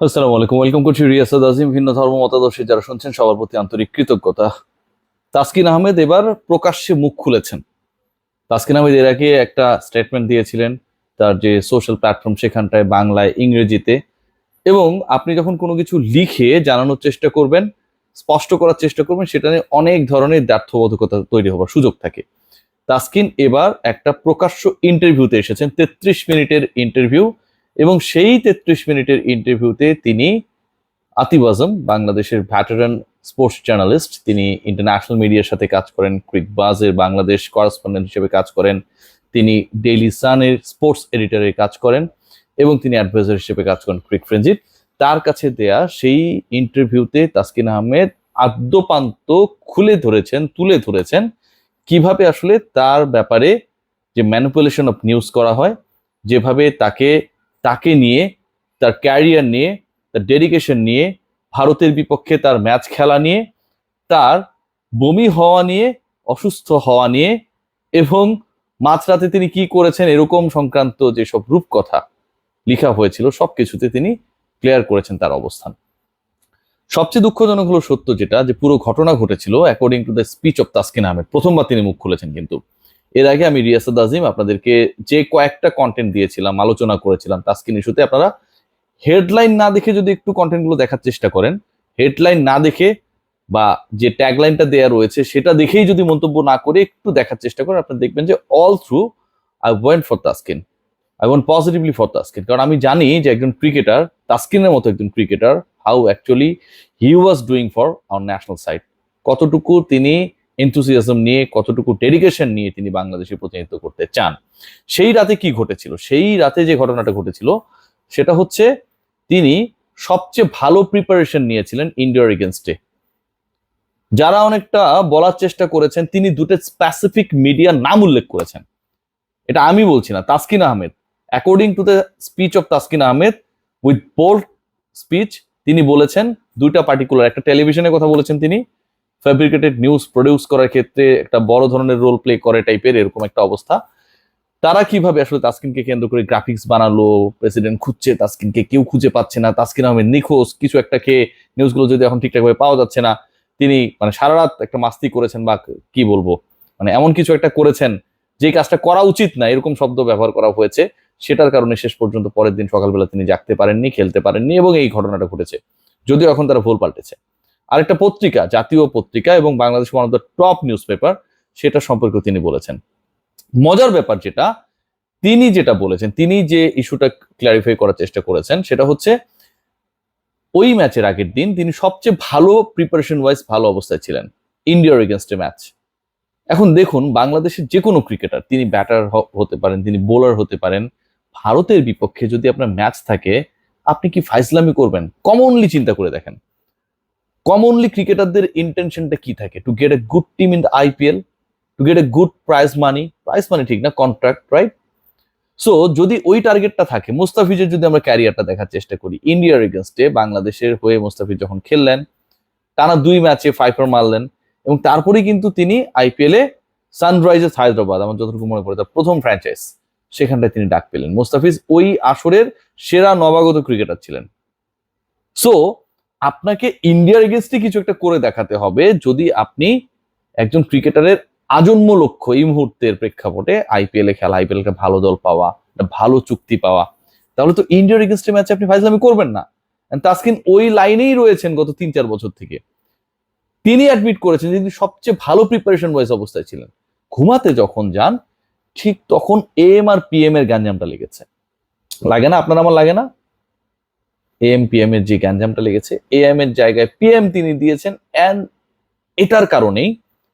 আসসালামু আলাইকুম। ওয়েলকাম করছি রিয়াসাদ আজিম, ভিন্ন ধর্ম মতাদর্শী যারা শুনছেন, সবার প্রতি আন্তরিক কৃতজ্ঞতা। তাসকিন আহমেদ এবার প্রকাশ্যে মুখ খুলেছেন। তাসকিন আহমেদ এর আগে একটা স্টেটমেন্ট দিয়েছিলেন, তার যে সোশ্যাল প্ল্যাটফর্ম সেখানটায় বাংলায়, ইংরেজিতে। এবং আপনি যখন কোনো কিছু লিখে জানানোর চেষ্টা করবেন, স্পষ্ট করার চেষ্টা করবেন, সেটা নিয়ে অনেক ধরনের দ্ব্যর্থবোধকতা তৈরি হবার সুযোগ থাকে। তাসকিন এবার একটা প্রকাশ্য ইন্টারভিউতে এসেছেন, তেত্রিশ মিনিটের ইন্টারভিউ এবং সেই তেত্রিশ মিনিটের ইন্টারভিউতে তিনি আতিব আজম, বাংলাদেশের ভ্যাটারান স্পোর্টস জার্নালিস্ট তিনি ইন্টারন্যাশনাল মিডিয়ার সাথে কাজ করেন, ক্রিক বাজের বাংলাদেশ করেসপন্ডেন্ট হিসেবে কাজ করেন, তিনি ডেইলি সানের স্পোর্টস এডিটরের কাজ করেন এবং তিনি অ্যাডভাইজার হিসেবে কাজ করেন ক্রিক ফ্রেঞ্জিট তার কাছে দেয়া সেই ইন্টারভিউতে তাসকিন আহমেদ আদ্যপান্ত খুলে ধরেছেন, তুলে ধরেছেন কীভাবে আসলে তার ব্যাপারে যে ম্যানিপুলেশন অফ নিউজ করা হয়, যেভাবে তাকে তাকে নিয়ে, তার ক্যারিয়ার নিয়ে, তার ডেডিকেশন নিয়ে, ভারতের বিপক্ষে তার ম্যাচ খেলা নিয়ে, তার বমি হওয়া নিয়ে, অসুস্থ হওয়া নিয়ে এবং মাঝরাতে তিনি কি করেছেন এরকম সংক্রান্ত যেসব রূপকথা লেখা হয়েছিল, সবকিছুতে তিনি ক্লিয়ার করেছেন তার অবস্থান। সবচেয়ে দুঃখজনক হলো সত্য যেটা, যে পুরো ঘটনা ঘটেছিল according to the speech of Taskin Ahmed প্রথমবার তিনি মুখ খুলেছেন কিন্তু। এর আগে আমি রিয়াসাদ আজিম আপনাদেরকে যে কয়েকটা কন্টেন্ট দিয়েছিলাম, আলোচনা করেছিলাম, তাস্কিন ইস্যুতে আপনারা হেডলাইন না দেখে যদি একটু কন্টেন্টগুলো দেখার চেষ্টা করেন হেডলাইন না দেখে বা যে ট্যাগলাইনটা দেয়া রয়েছে সেটা দেখেই যদি মন্তব্য না করে একটু দেখার চেষ্টা করেন, আপনারা দেখবেন যে all through I went for Taskin I went positively for Taskin কারণ আমি জানি যে একজন ক্রিকেটার তাস্কিনের মতো একজন cricketer how actually he was doing for our national side কতটুকু তিনি এনথুসিয়াজম নিয়ে, কতটুকু ডেডিকেশন নিয়ে তিনি বাংলাদেশের প্রতিনিধিত্ব করতে চান। সেই রাতে কি ঘটেছিল? সেই রাতে যে ঘটনাটা ঘটেছিল, সেটা হচ্ছে তিনি সবচেয়ে ভালো প্রিপারেশন নিয়েছিলেন ইন্ডিয়ার এগেনস্টে যারা অনেকটা বলার চেষ্টা করেছেন, তিনি দুটো স্পেসিফিক মিডিয়ার নাম উল্লেখ করেছেন। এটা আমি বলছি না, Taskin Ahmed. According to the speech of Taskin Ahmed with bold speech তিনি বলেছেন, দুইটা পার্টিকুলার একটা টেলিভিশনের কথা বলেছেন তিনি ফ্যাব্রিকেটেড নিউজ প্রডিউস করার ক্ষেত্রে একটা বড় ধরনের রোল প্লে করে টাইপের এরকম একটা অবস্থা। তারা কীভাবে আসলে তাসকিনকে কেন্দ্র করে গ্রাফিক্স বানালো প্রেসিডেন্ট খুঁজছে, তাসকিনকে কেউ খুঁজে পাচ্ছে না, তাসকিন আহমেদ নিখোঁজ, কিছু একটা খেয়ে নিউজগুলো যদি এখন ঠিকঠাকভাবে পাওয়া যাচ্ছে না, তিনি মানে সারা রাত একটা মাস্তি করেছেন বা কি বলব মানে এমন কিছু একটা করেছেন যে কাজটা করা উচিত না, এরকম শব্দ ব্যবহার করা হয়েছে, সেটার কারণে শেষ পর্যন্ত পরের দিন সকালবেলা তিনি জাগতে পারেননি, খেলতে পারেননি এবং এই ঘটনাটা ঘটেছে, যদিও এখন তারা ভুল পাল্টেছে। আরেকটা পত্রিকা, জাতীয় পত্রিকা এবং Bangladesh one of the top news paper সেটা সম্পর্কে তিনি বলেছেন। মজার ব্যাপার যেটা, তিনি যেটা বলেছেন, তিনি যে ইস্যুটা ক্লারিফাই করার চেষ্টা করেছেন, সেটা হচ্ছে ওই ম্যাচের আগের দিন তিনি সবচেয়ে ভালো প্রিপারেশন ওয়াইজ ভালো অবস্থায় ছিলেন ইন্ডিয়ার এগেনস্টে ম্যাচ এখন দেখুন, বাংলাদেশের যে কোনো ক্রিকেটার তিনি ব্যাটার হতে পারেন, তিনি বোলার হতে পারেন, ভারতের বিপক্ষে যদি আপনার ম্যাচ থাকে, আপনি কি ফাইজলামি করবেন? কমনলি চিন্তা করে দেখেন। কমনলি ক্রিকেটারদের ইন্টেনশনটা কি থাকে? To get a good team in the IPL to get a good prize money prize money ঠিক না কন্ট্রাক্ট রাইট সো যদি ওই টার্গেটটা থাকে, মুস্তাফিজের যদি আমরা ক্যারিয়ারটা দেখার চেষ্টা করি ইন্ডিয়ার এগেনস্টে বাংলাদেশের হয়ে মুস্তাফিজ যখন খেললেন, টানা দুই ম্যাচে ফাইফার মারলেন, এবং তারপরেই কিন্তু তিনি আইপিএল সানরাইজার্স হায়দ্রাবাদ, আমার যতটুকু মনে পড়ে তার প্রথম ফ্র্যাঞ্চাইজ সেখানটায় তিনি ডাক পেলেন। মুস্তাফিজ ওই আসরের সেরা নবাগত ক্রিকেটার ছিলেন। সো আপনাকে ইন্ডিয়ার এগেনস্টে কিছু একটা করে দেখাতে হবে। যদি আপনি একজন ক্রিকেটারের আজন্ম লক্ষ্য এই মুহূর্তের প্রেক্ষাপটে আইপিএল খেলা আইপিএল একটা ভালো দল পাওয়া ভালো চুক্তি পাওয়া, তাহলে তো ইন্ডিয়ার এগেনস্টে ম্যাচে আপনি ফাইজলামি করবেন না। তাসকিন ওই লাইনেই রয়েছেন গত তিন চার বছর থেকে। তিনি অ্যাডমিট করেছেন তিনি সবচেয়ে ভালো প্রিপারেশন ওয়াইজ অবস্থায় ছিলেন। ঘুমাতে যখন যান, ঠিক তখন এম আর পিএম এর গ্যাঞ্জামটা লেগেছে। লাগে না? আপনার আমার লাগে না? এম পিএম এর যে গ্যাঞ্জামটা লেগেছে এএম এর জায়গায় পিএম তিনি দিয়েছেন অ্যান্ড এটার কারণেই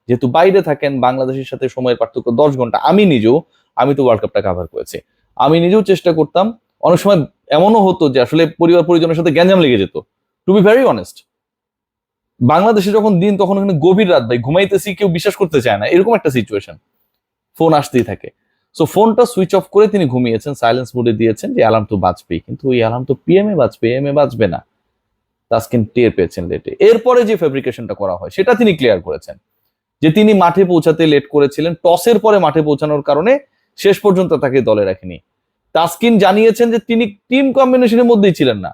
যেহেতু বাইরে থাকেন, বাংলাদেশের সাথে সময়ের পার্থক্য দশ ঘণ্টা, আমি নিজেও, আমি তো ওয়ার্ল্ড কাপটা কাভার করেছি। আমি নিজেও চেষ্টা করতাম, অনেক সময় এমনও হতো যে আসলে পরিবার পরিজনের সাথে গ্যাঞ্জাম লেগে যেত। টু বি ভেরি অনেস্ট বাংলাদেশে যখন দিন, তখন ওখানে গভীর রাত ভাই, ঘুমাইতেছি, কেউ বিশ্বাস করতে চায় না, এরকম একটা সিচুয়েশন ফোন আসতেই থাকে। সো ফোনটা সুইচ অফ করে তিনি ঘুমিয়েছেন সাইলেন্স মোডে দিয়েছেন যে অ্যালার্ম তো বাজবেই, কিন্তু ওই অ্যালার্ম তো পিএম এ বাজবে এম এ বাজবে না। তাস্কিন টের পেয়েছেন লেটে এরপরে যে ফেব্রিকেশনটা করা হয়, সেটা তিনি ক্লিয়ার করেছেন। যে তিনি মাঠে পৌঁছাতে লেট করেছিলেন টসের পরে মাঠে পৌঁছানোর কারণে শেষ পর্যন্ত তাকে দলে রাখেনি। তাস্কিন জানিয়েছেন যে তিনি টিম কম্বিনেশনের মধ্যেই ছিলেন না।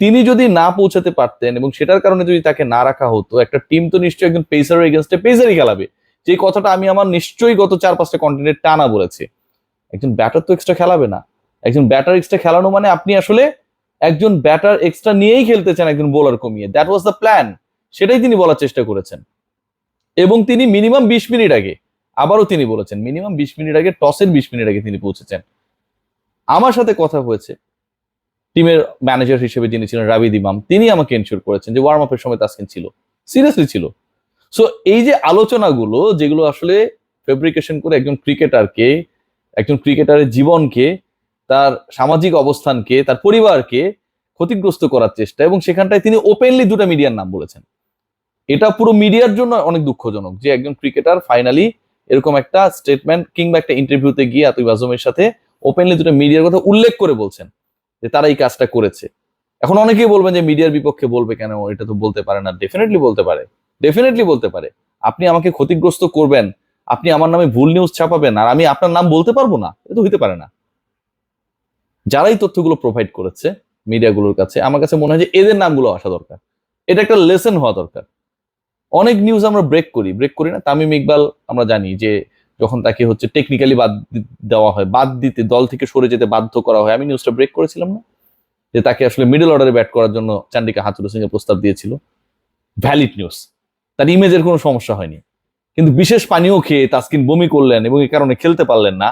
তিনি যদি না পৌঁছাতে পারতেন এবং সেটার কারণে যদি তাকে না রাখা হতো, একটা টিম তো নিশ্চয়ই একজন পেসারের এগেনস্টে পেসারই খেলাবে। যে কথাটা আমি আমার নিশ্চয়ই গত চার পাঁচটা কন্টিনেন্ট টানা বলেছি। একজন ব্যাটার তো এক্সট্রা খেলাবে না। একজন ব্যাটার এক্সট্রা খেলানো মানে আপনি আসলে একজন ব্যাটার এক্সট্রা নিয়েই খেলতে চান একজন বোলার কমিয়ে। দ্যাট ওয়াজ দ্য প্ল্যান সেটাই তিনি বলার চেষ্টা করেছেন। এবং তিনি মিনিমাম বিশ মিনিট আগে আবারও তিনি বলেছেন মিনিমাম বিশ মিনিট আগে টসের বিশ মিনিট আগে তিনি পৌঁছেছেন। আমার সাথে কথা হয়েছে টিমের ম্যানেজার হিসেবে যিনি ছিলেন রাবিদ ইমাম, তিনি আমাকে এনশিওর করেছেন যে ওয়ার্ম আপের সময় তাসকিন ছিল। সিরিয়াসলি ছিল। সো এই যে আলোচনাগুলো যেগুলো আসলে ফেব্রিকেশন করে একজন ক্রিকেটারকে একজন ক্রিকেটারের জীবনকে, তার সামাজিক অবস্থানকে, তার পরিবারকে ক্ষতিগ্রস্ত করার চেষ্টা এবং সেখানটায় তিনি ওপেনলি দুটো মিডিয়ার নাম বলেছেন। এটা পুরো মিডিয়ার জন্য অনেক দুঃখজনক যে একজন ক্রিকেটার ফাইনালি এরকম একটা স্টেটমেন্ট কিংবা একটা ইন্টারভিউতে গিয়ে আতুই আজমের সাথে ওপেনলি দুটো মিডিয়ার কথা উল্লেখ করে বলছেন যে তারা এই কাজটা করেছে। এখন অনেকেই বলবেন যে মিডিয়ার বিপক্ষে বলবে কেন? এটা তো বলতে পারে না। ডেফিনেটলি বলতে পারে। ডেফিনেটলি বলতে পারে। আপনি আমাকে ক্ষতিগ্রস্ত করবেন, আপনি আমার নামে ভুল নিউজ ছাপাবেন, আর আমি আপনার নাম বলতে পারব না এটা তো হইতে পারে না। যারাই তথ্যগুলো প্রোভাইড করেছে মিডিয়াগুলোর কাছে, আমার কাছে মনে হয় যে এদের নামগুলো আসা দরকার। এটা একটা লেসন হওয়া দরকার। অনেক নিউজ আমরা ব্রেক করি। ব্রেক করি না, তামিম ইকবাল আমরা জানি যে যখন তাকে হচ্ছে টেকনিক্যালি বাদ দেওয়া হয়, বাদ দিতে, দল থেকে সরে যেতে বাধ্য করা হয়। আমি নিউজটা ব্রেক করেছিলাম না। যে তাকে আসলে মিডল অর্ডারে ব্যাট করার জন্য চান্ডিকা হাতুরু সিং প্রস্তাব দিয়েছিল। ভ্যালিড নিউজ তার ইমেজের কোনো সমস্যা হয়নি। কিন্তু বিশেষ পানীয় খেয়ে তাসকিন বমি করলেন এবং এই কারণে খেলতে পারলেন না,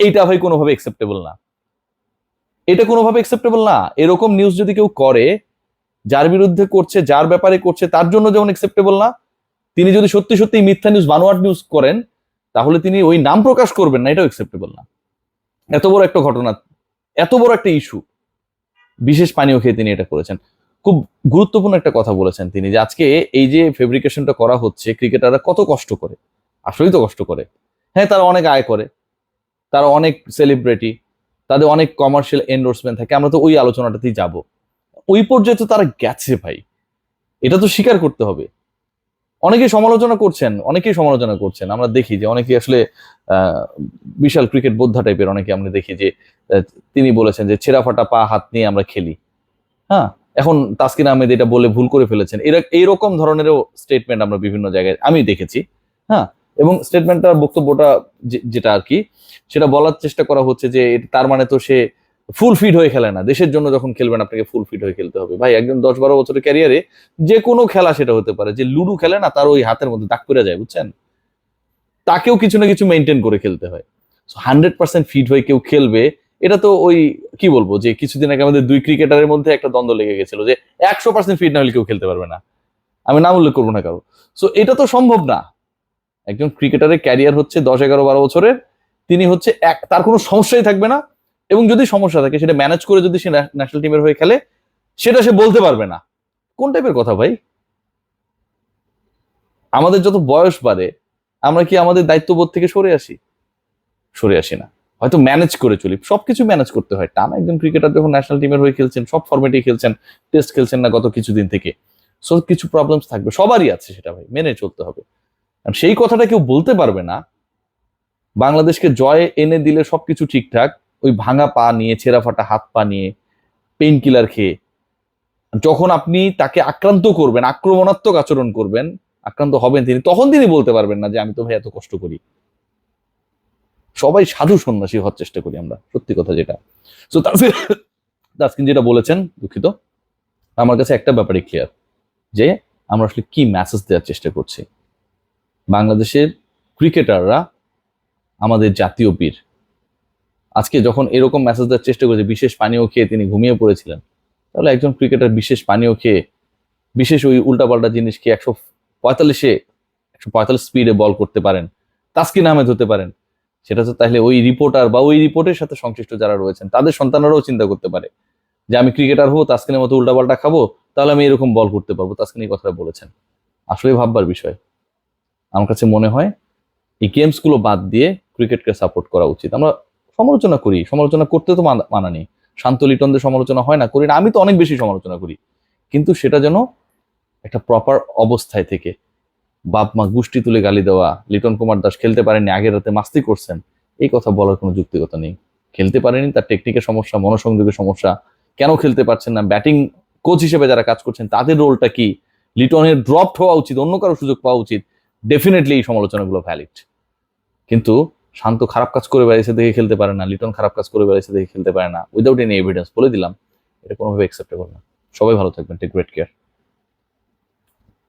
এইটা ভাই কোনোভাবে একসেপ্টেবল না। এটা কোনোভাবে একসেপ্টেবল না। এরকম নিউজ যদি কেউ করে, যার বিরুদ্ধে করছে, যার ব্যাপারে করছে, তার জন্য যেমন একসেপ্টেবল না, তিনি যদি সত্যি সত্যি মিথ্যা নিউজ বানোয়াট নিউজ করেন, তাহলে তিনি ওই নাম প্রকাশ করবেন না, এটাও একসেপ্টেবল না। এত বড় একটা ঘটনা, এত বড় একটা ইস্যু বিশেষ পানীয় খেয়ে তিনি এটা করেছেন। খুব গুরুত্বপূর্ণ একটা কথা বলেছেন তিনি যে আজকে এই যে ফেব্রিকেশনটা করা হচ্ছে ক্রিকেটাররা কত কষ্ট করে? আসলেই তো কষ্ট করে। হ্যাঁ তারা অনেক আয় করে, তারা অনেক সেলিব্রিটি তাদের অনেক কমার্শিয়াল এন্ডোর্সমেন্ট থাকে, আমরা তো ওই আলোচনাটাতেই যাব। ওই পর্যায়ে তো তারা গেছে ভাই। এটা তো স্বীকার করতে হবে। অনেকেই সমালোচনা করছেন, অনেকেই সমালোচনা করছেন। আমরা দেখি যে অনেকেই আসলে বিশাল ক্রিকেট বোদ্ধা টাইপের অনেকে আমরা দেখি যে তিনি বলেছেন যে ছেঁড়া ফাটা পা, হাত নিয়ে আমরা খেলি। হ্যাঁ এখন তাসকিন আহমেদ এটা বলে ভুল করে ফেলেছেন। এরা এইরকম ধরনেরও স্টেটমেন্ট আমরা বিভিন্ন জায়গায় আমি দেখেছি হ্যাঁ? এবং স্টেটমেন্টটার বক্তব্যটা যেটা আর কি, সেটা বলার চেষ্টা করা হচ্ছে যে তার মানে তো সে ফুল ফিট হয়ে খেলে না। দেশের জন্য যখন খেলবেন, আপনাকে ফুল ফিট হয়ে খেলতে হবে। ভাই, একজন দশ বারো বছরের ক্যারিয়ারে যে কোনো খেলা সেটা হতে পারে। যে লুডু খেলে না, তার ওই হাতের মধ্যে দাগ করে যায়, বুঝছেন? তাকেও কিছু না কিছু মেনটেন করে খেলতে হয়। হান্ড্রেড পার্সেন্ট ফিট হয়ে কেউ খেলবে এটা তো ওই, কি বলব, যে কিছুদিন আগে আমাদের দুই ক্রিকেটারের মধ্যে একটা দ্বন্দ্ব লেগে গেছিল যে একশো পার্সেন্ট ফিট না হলে কেউ খেলতে পারবে না। আমি নাম উল্লেখ করব না কারও। সো এটা তো সম্ভব না। একজন ক্রিকেটারের ক্যারিয়ার হচ্ছে দশ এগারো বারো বছরের, তিনি হচ্ছে এক, তার কোনো সমস্যাই থাকবে না। এবং যদি সমস্যা থাকে, সেটা ম্যানেজ করে যদি সে ন্যাশনাল টিমের হয়ে খেলে, সেটা সে বলতে পারবে না। কোন টাইপের কথা ভাই? আমাদের যত বয়স বাড়ে, আমরা কি আমাদের দায়িত্ববোধ থেকে সরে আসি? সরে আসি না। হয়তো ম্যানেজ করে চলি। সবকিছু ম্যানেজ করতে হয়। টানা একজন ক্রিকেটার যখন ন্যাশনাল টিমের হয়ে খেলছেন, সব ফরম্যাটেই খেলছেন টেস্ট খেলছেন না গত কিছুদিন থেকে। সো কিছু প্রবলেমস থাকবে। সবারই আছে সেটা ভাই, মেনে চলতে হবে। আর সেই কথাটা কেউ বলতে পারবে না। বাংলাদেশকে জয় এনে দিলে সবকিছু ঠিকঠাক। ওই ভাঙা পা নিয়ে, ছেঁড়া ফাটা হাত পা নিয়ে পেইন কিলার খেয়ে। যখন আপনি তাকে আক্রান্ত করবেন, আক্রমণাত্মক আচরণ করবেন, আক্রান্ত হবেন তিনি, তখন তিনি বলতে পারবেন না যে, আমি তো ভাই এত কষ্ট করি। সবাই সাধু সন্ন্যাসী হওয়ার চেষ্টা করি আমরা, সত্যি কথা যেটা। তো তাসকিন যেটা বলেছেন, দুঃখিত। আমার কাছে একটা ব্যাপারে ক্লিয়ার যে আমরা আসলে কি মেসেজ দেওয়ার চেষ্টা করছি। বাংলাদেশের ক্রিকেটাররা আমাদের জাতীয় বীর। আজকে যখন এরকম মেসেজ দেওয়ার চেষ্টা করেছে, বিশেষ পানীয় খেয়ে তিনি ঘুমিয়ে পড়েছিলেন, তাহলে একজন ক্রিকেটার বিশেষ পানীয় খেয়ে, বিশেষ ওই উল্টাপাল্টা জিনিস খেয়ে একশো পঁয়তাল্লিশে, একশো পঁয়তাল্লিশ স্পিডে বল করতে পারেন, তাসকিন আহমেদ হতে পারেন সেটা তো তাহলে ওই রিপোর্টার বা ওই রিপোর্টের সাথে সংশ্লিষ্ট যারা রয়েছেন, তাদের সন্তানরাও চিন্তা করতে পারে যে আমি ক্রিকেটার হব, তাসকিনের মতো উল্টাপাল্টা খাব, তাহলে আমি এরকম বল করতে পারব, তাসকিন এই কথাটা বলেছেন। আসলে ভাববার বিষয়। আমার কাছে মনে হয় এই গেমসগুলো বাদ দিয়ে ক্রিকেটকে সাপোর্ট করা উচিত। আমরা সমালোচনা করি, সমালোচনা করতে তো মানা- মানা নেই। শান্ত লিটনদের সমালোচনা হয় না, করি না, আমি তো অনেক বেশি সমালোচনা করি। কিন্তু সেটা যেন একটা প্রপার অবস্থায় থেকে বাপ মা গুষ্টি তুলে গালি দেওয়া, লিটন কুমার দাস খেলতে পারেনি আগের রাতে মাস্তি করছেন, এই কথা বলার কোনো যুক্তিকতা নেই। খেলতে পারেনি, তার টেকনিকের সমস্যা, মনোসংযোগের সমস্যা, কেন খেলতে পারছেন না? ব্যাটিং কোচ হিসেবে যারা কাজ করছেন, তাদের রোলটা কি? লিটনের ড্রপড হওয়া উচিত, অন্য কারও সুযোগ পাওয়া উচিত ডেফিনেটলি এই সমালোচনাগুলো ভ্যালিড কিন্তু শান্ত খারাপ কাজ করে বেড়াইছে দেখে খেলতে পারে না, লিটন খারাপ কাজ করে বেড়াইছে দেখে খেলতে পারে না। উইদাউট এনি এভিডেন্স বলে দিলাম, এটা কোনোভাবে অ্যাকসেপ্টেবল না। সবাই ভালো থাকবেন টেক গ্রেট কেয়ার